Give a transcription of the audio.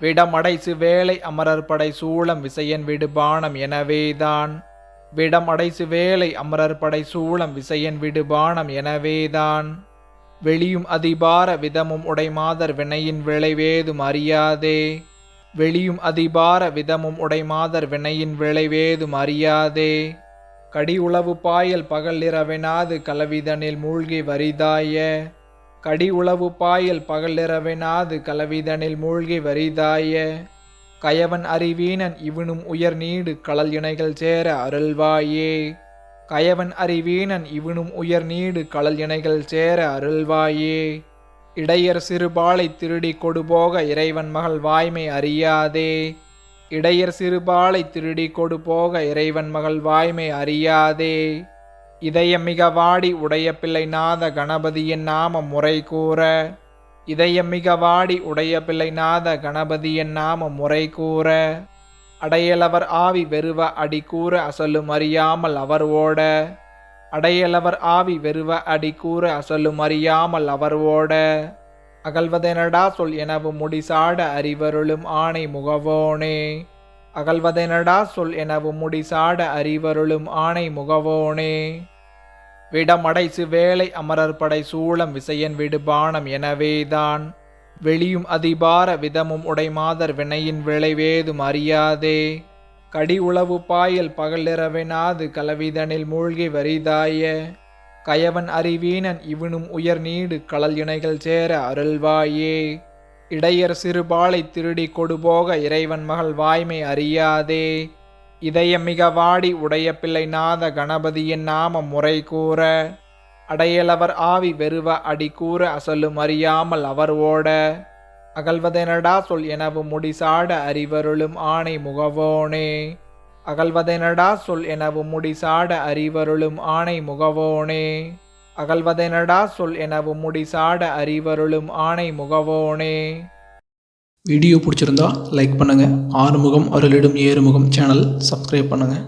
விடமடைசு வேலை அமரர் படை சூளம் விசையன் விடுபானம் எனவேதான். விடமடைசு வேலை அமரர் படை சூளம் விசையன் விடுபானம் எனவேதான். வெளியும் அதிபார விதமும் உடைமாதர் வினையின் விளைவேதும் அறியாதே. வெளியும் அதிபார விதமும் உடைமாதர் வினையின் விளைவேதும் அறியாதே. கடி உளவு பாயல் பகல் இரவெனாது கலவிதனில் மூழ்கி வரிதாய. கடி உளவு பாயல் பகல் கலவிதனில் மூழ்கி வரிதாய. கயவன் அறிவீனன் இவனும் உயர் நீடு களல் இணைகள் சேர அருள்வாயே. கயவன் அறிவீனன் இவனும் உயர் நீடு களல் இணைகள் சேர அருள்வாயே. இடையர் சிறுபாலை திருடி கொடுபோக இறைவன் மகள் வாய்மை அறியாதே. இடையர் சிறுபாலை திருடி கொடுபோக இறைவன் மகள் வாய்மை அறியாதே. இதய மிக வாடி உடைய பிள்ளை நாத கணபதியின் நாம முறை கூற இதயம் மிக வாடி உடைய பிள்ளை நாத கணபதியின் நாம முறை கூற அடையலவர் ஆவி வெறுவ அடி கூற அசலும் அறியாமல் அவர் ஓட. அடையலவர் ஆவி வெறுவ அடி கூற அசலும் அறியாமல் அவர் ஓட. அகல்வதெனடா சொல் எனவும் முடிசாட அறிவருளும் ஆணை முகவோனே. அகல்வதெனடா சொல் எனவும் முடிசாட அறிவருளும் ஆணை முகவோனே. விடமடைசு வேலை அமரர் படை சூளம் விசையன் விடுபானம் எனவேதான். வெளியும் அதிபார விதமும் உடைமாதர் வினையின் விளைவேதும் அறியாதே. கடி உளவு பாயல் பகலிரவெனாது கலவிதனில் மூழ்கி வரிதாய. கயவன் அறிவீனன் இவனும் உயர் நீடு களல் இணைகள் சேர அருள்வாயே. இடையர் சிறுபாலை திருடி கொடுபோக இறைவன் மகள் வாய்மை அறியாதே. இதயம் மிக வாடி உடைய பிள்ளை நாத கணபதியின் நாம முறை கூற அடையலவர் ஆவி வெறுவ அடி கூற அசலும் அறியாமல் அவர் ஓட. அகல்வதெனடா சொல் எனவும் முடிசாட அறிவருளும் ஆணை முகவோனே. அகல்வதெனடா சொல் எனவும் முடிசாட அறிவருளும் ஆணை முகவோனே. அகல்வதெனடா சொல் எனவும் முடிசாட அறிவருளும் ஆணை முகவோனே. வீடியோ பிடிச்சிருந்தா லைக் பண்ணுங்கள் ஆறுமுகம் அருளிடும் ஏறுமுகம் சேனல் சப்ஸ்கிரைப் பண்ணுங்கள்